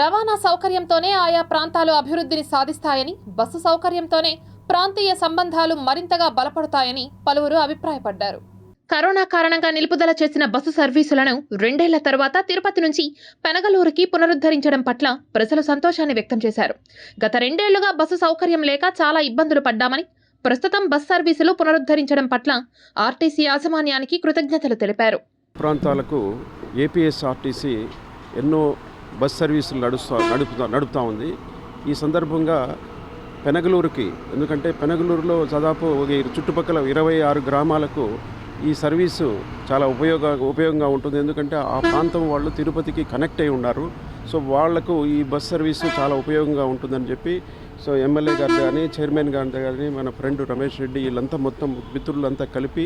రవాణా సౌకర్యంతోనే ఆయా ప్రాంతాలు అభివృద్ధిని సాధిస్తాయని బస్సు సౌకర్యంతోనే ప్రాంతీయ సంబంధాలు మరింతగా బలపడతాయని పలువురు అభిప్రాయపడ్డారు. కరోనా కారణంగా నిలుపుదల చేసిన బస్సు సర్వీసులను రెండేళ్ళ తర్వాత తిరుపతి నుంచి పెనగలూరుకి పునరుద్ధరించడం పట్ల ప్రజలు సంతోషాన్ని వ్యక్తం చేశారు. గత రెండేళ్ళుగా బస్సు సౌకర్యం లేక చాలా ఇబ్బందులు పడ్డామని ప్రస్తుతం బస్ సర్వీసులు పునరుద్ధరించడం పట్ల ఆర్టీసీ యాజమాన్యానికి కృతజ్ఞతలు తెలిపారు. ప్రాంతాలకు ఏపీఎస్ఆర్టీసీ ఎన్నో బస్ సర్వీసులు నడుస్తా నడుపుతా నడుపుతూ ఉంది. ఈ సందర్భంగా పెనగలూరుకి ఎందుకంటే పెనగలూరులో దాదాపు ఒక చుట్టుపక్కల ఇరవై ఆరు గ్రామాలకు ఈ సర్వీసు చాలా ఉపయోగ ఉపయోగంగా ఉంటుంది. ఎందుకంటే ఆ ప్రాంతం వాళ్ళు తిరుపతికి కనెక్ట్ అయి ఉన్నారు. సో వాళ్ళకు ఈ బస్ సర్వీసు చాలా ఉపయోగంగా ఉంటుందని చెప్పి సో ఎమ్మెల్యే గారు కానీ చైర్మన్ గారి కానీ మన ఫ్రెండ్ రమేష్ రెడ్డి వీళ్ళంతా మొత్తం మిత్రులంతా కలిపి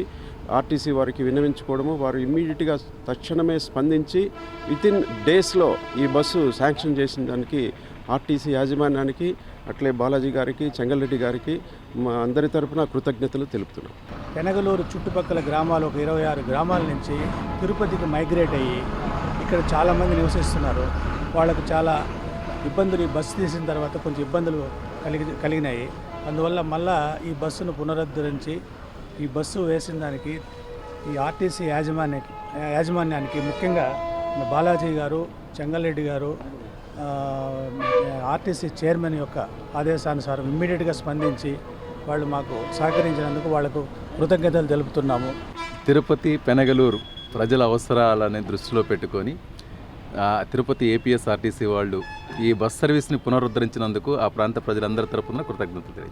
ఆర్టీసీ వారికి విన్నవించుకోవడము వారు ఇమ్మీడియట్గా తక్షణమే స్పందించి వితిన్ డేస్లో ఈ బస్సు శాంక్షన్ చేసిన దానికి ఆర్టీసీ యాజమాన్యానికి అట్లే బాలాజీ గారికి చెంగల్రెడ్డి గారికి మా అందరి తరపున కృతజ్ఞతలు తెలుపుతున్నాం. పెనగలూరు చుట్టుపక్కల గ్రామాలు ఒక ఇరవై ఆరు గ్రామాల నుంచి తిరుపతికి మైగ్రేట్ అయ్యి ఇక్కడ చాలామంది నివసిస్తున్నారు. వాళ్ళకు చాలా ఇబ్బందులు ఈ బస్సు తీసిన తర్వాత కొంచెం ఇబ్బందులు కలిగి కలిగినాయి. అందువల్ల మళ్ళా ఈ బస్సును పునరుద్ధరించి ఈ బస్సు వేసిన దానికి ఈ ఆర్టీసీ యాజమాన్య యాజమాన్యానికి ముఖ్యంగా బాలాజీ గారు చెంగల్రెడ్డి గారు ఆర్టీసీ చైర్మన్ యొక్క ఆదేశానుసారం ఇమ్మీడియట్గా స్పందించి వాళ్ళు మాకు సహకరించినందుకు వాళ్ళకు కృతజ్ఞతలు తెలుపుతున్నాము. తిరుపతి పెనగలూరు ప్రజల అవసరాలని దృష్టిలో పెట్టుకొని తిరుపతి ఏపీఎస్ఆర్టీసీ వాళ్ళు ఈ బస్ సర్వీస్ని పునరుద్ధరించినందుకు ఆ ప్రాంత ప్రజలందరి తరపున కృతజ్ఞతలు తెలియజేస్తున్నాను